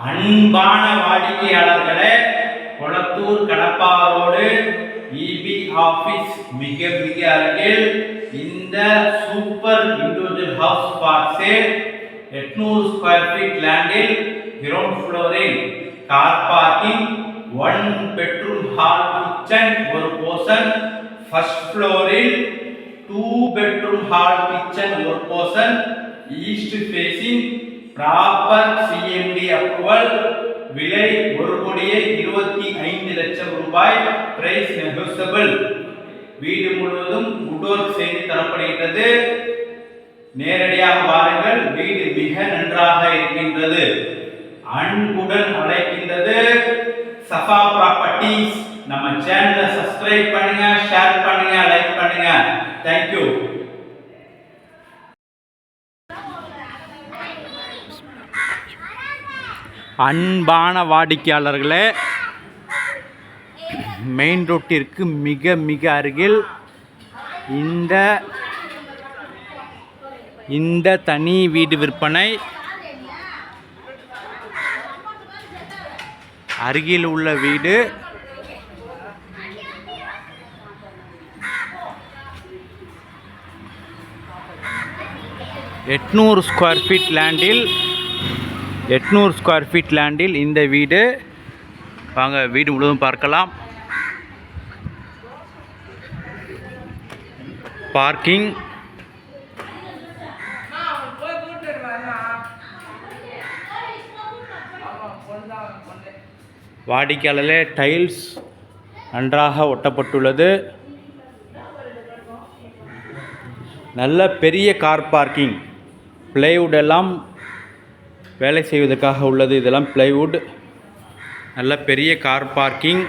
அன்பான வாடிக்கையாளர்களே Kolathur Kadappa road EB office மிக மிக அருகில் இந்த super individual house for sale எட்நூறு ஸ்கொயர் ஃபீட் லேண்டில் கிரவுண்ட் ஃப்ளோரில் car parking one bedroom hall kitchen ஒரு போர்ஷன் ஃபர்ஸ்ட் ஃப்ளோரில் டூ பெட்ரூம் ஹால் கிச்சன் ஒரு portion east facing proper CMD approval விலை ஒரு கோடியே இருபத்தி ஐந்து லட்சம் ரூபாய். பிரைஸ் நெகோசியபிள் வீடு முழுவதும் உடோர் செய்து தரப்படுகின்றது. நேரடியாக வாருங்கள். வீடு மிக நன்றாக இருக்கின்றது. அன்புடன் அழைக்கின்றது. சஃபா ப்ராப்பர்ட்டிஸ் நம்ம சேனலை சப்ஸ்கிரைப் பண்ணுங்க ஷேர் பண்ணுங்க லைக் பண்ணுங்க. தேங்க்யூ அன்பான வாடிக்கையாளர்களே மெயின் ரோட்டிற்கு மிக மிக அருகில் இந்த இந்த தனி வீடு விற்பனை அருகில் உள்ள வீடு. எட்நூறு ஸ்கொயர் ஃபீட் லேண்டில் எட்நூறு ஸ்கொயர் ஃபீட் லேண்டில் இந்த வீடு. வாங்க வீடு முழுவதும் பார்க்கலாம். பார்க்கிங் வாடிக்கையாளர்களே டைல்ஸ் நன்றாக ஒட்டப்பட்டுள்ளது. நல்ல பெரிய கார் பார்க்கிங் பிளேவுட் எல்லாம் வேலை செய்வதற்காக உள்ளது. இதெல்லாம் பிளைவுட் நல்ல பெரிய கார் பார்க்கிங்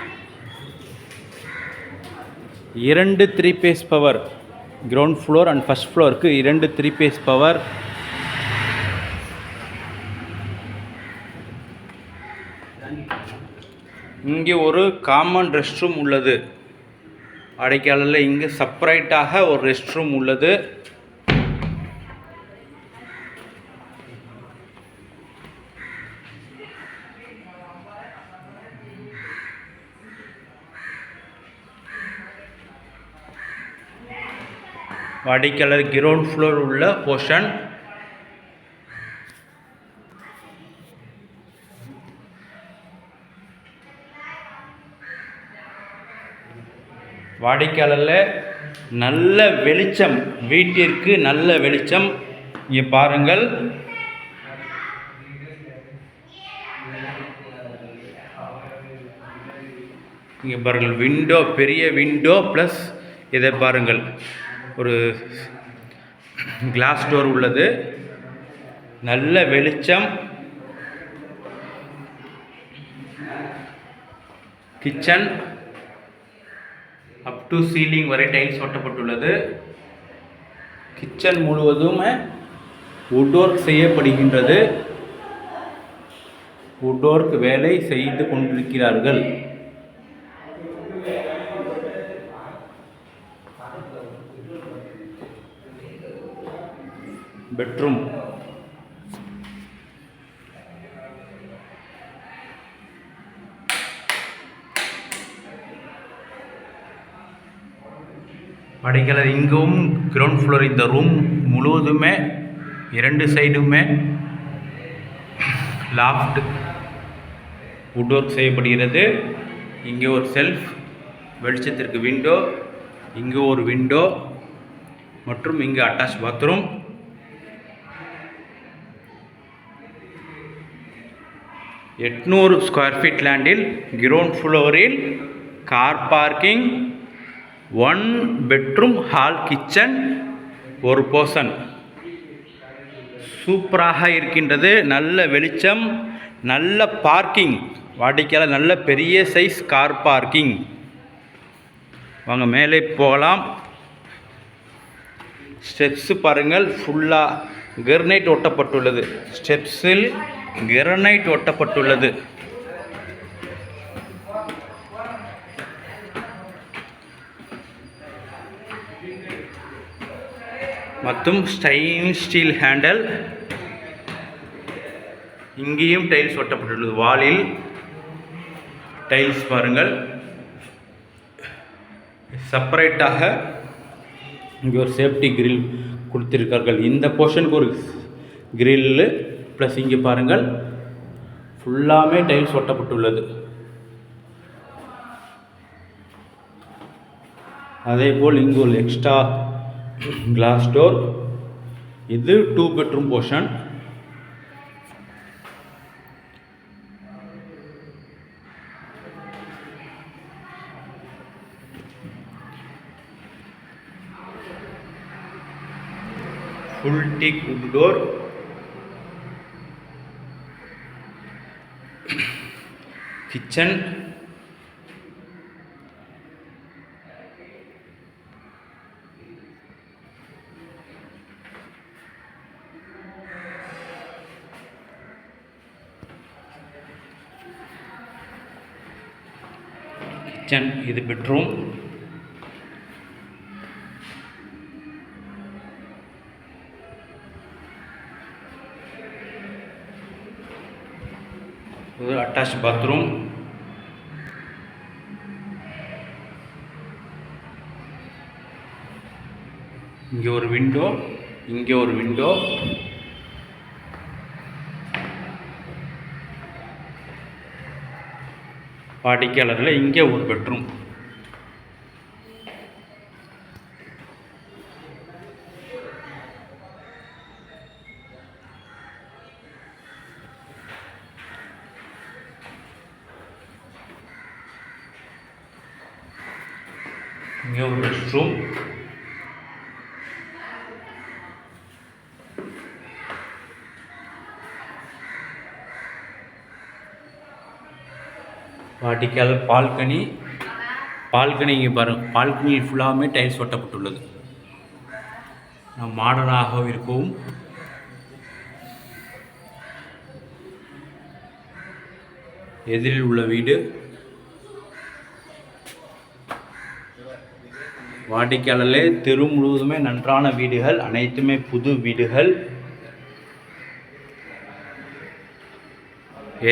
இரண்டு three phase power ground floor and first ஃப்ளோருக்கு இரண்டு த்ரீ பேஸ் பவர் இங்கே ஒரு காமன் ரெஸ்ட் ரூம் உள்ளது. அடைக்காலில் இங்கே செப்பரேட்டாக ஒரு ரெஸ்ட் ரூம் உள்ளது. வாடிக்கையாளர் கிரவுண்ட் ஃப்ளோர் உள்ள போர்ஷன் வாடிக்கையாளரில் நல்ல வெளிச்சம் வீட்டிற்கு நல்ல வெளிச்சம். இங்கே பாருங்கள். இங்கே பாருங்கள் விண்டோ பெரிய விண்டோ ப்ளஸ் இதை பாருங்கள். ஒரு கிளாஸ் டோர் உள்ளது. நல்ல வெளிச்சம். கிச்சன் அப் டு சீலிங் வரை டைல்ஸ் ஒட்டப்பட்டுள்ளது. கிச்சன் முழுவதும் வுட் ஒர்க் செய்யப்படுகின்றது. வுட் ஒர்க் வேலை செய்து கொண்டிருக்கிறார்கள். பெட்ரூம் படைக்கலர் இங்கும் கிரவுண்ட் ஃப்ளோர் இந்த ரூம் முழுவதுமே இரண்டு சைடுமே லாஃப்ட் வுட் ஒர்க் செய்யப்படுகிறது. இங்கே ஒரு செல்ஃப் வெளிச்சத்திற்கு விண்டோ இங்கே ஒரு விண்டோ மற்றும் இங்கே அட்டாச் பாத்ரூம் எட்நூறு ஸ்கொயர் ஃபீட் லேண்டில் கிரவுண்ட் ஃப்ளோரில் car parking one bedroom hall kitchen ஒரு போர்ஷன் சூப்பராக இருக்கின்றது நல்ல வெளிச்சம் நல்ல பார்க்கிங் வாடிக்கையாளர் நல்ல பெரிய சைஸ் கார் பார்க்கிங் வாங்க மேலே போகலாம். ஸ்டெப்ஸு பாருங்கள் ஃபுல்லாக கிரனைட் ஒட்டப்பட்டுள்ளது. ஸ்டெப்ஸில் கிரனைட் ஒட்டப்பட்டுள்ளது. மற்றும் ஸ்டைன் ஸ்டீல் ஹேண்டல் இங்கேயும் டைல்ஸ் ஒட்டப்பட்டுள்ளது. வாலில் டைல்ஸ் பாருங்கள். செப்பரேட்டாக இங்கே ஒரு சேஃப்டி கிரில் கொடுத்துருக்கார்கள். இந்த போர்ஷனுக்கு ஒரு கிரில்லு ப்ளஸ் இங்கே பாருங்கள். ஃபுல்லாமே டைல்ஸ் ஒட்டப்பட்டுள்ளது. அதே போல் இங்கு ஒரு எக்ஸ்ட்ரா கிளாஸ் டோர் இது two bedroom portion full teak wood door kitchen. Kitchen இது பெட்ரூம். இது அட்டாச் பாத்ரூம் இங்கே ஒரு விண்டோ இங்கே ஒரு விண்டோ வாடிக்கையாளரில் இங்கே ஒரு பெட்ரூம் இங்கே ஒரு ரெஸ்ட் ரூம் பால்கனி பால்கனி இங்கே பாருங்க பால்கனி ஃபுல்லாமே டைல்ஸ் ஒட்டப்பட்டுள்ளது. நம் மாடர்னாக இருக்கவும் எதிரில் உள்ள வீடு வாடிக்கையாளர்களே தெரு முழுவதுமே நன்றான வீடுகள் அனைத்துமே புது வீடுகள்.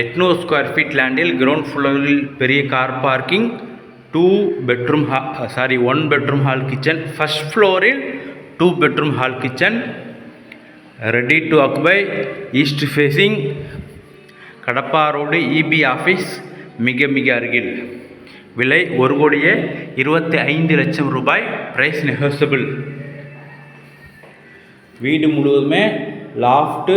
எட்நூறு ஸ்கொயர் ஃபீட் லேண்டில் கிரவுண்ட் ஃப்ளோரில் பெரிய கார் பார்க்கிங் டூ பெட்ரூம் ஹா sorry one bedroom hall kitchen first ஃப்ளோரில் two bedroom hall kitchen ready to occupy east facing Kadappa road EB office மிக மிக அருகில். விலை ஒரு கோடியே இருபத்தி ஐந்து லட்சம் ரூபாய். ப்ரைஸ் நெகோசபிள் வீடு முழுவதுமே லாஃப்ட்டு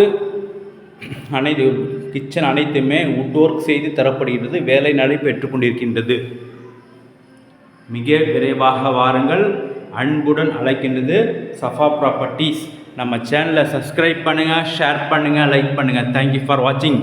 அனைத்து கிச்சன் அனைத்துமே வுட் ஒர்க் செய்து தரப்படுகிறது வேலை நடைபெற்று கொண்டிருக்கின்றது மிக விரைவாக வாருங்கள். அன்புடன் அழைக்கின்றது சஃபா ப்ராப்பர்ட்டிஸ் நம்ம சேனலை சப்ஸ்கிரைப் பண்ணுங்கள் ஷேர் பண்ணுங்கள் லைக் பண்ணுங்கள் தேங்க்யூ ஃபார் வாட்சிங்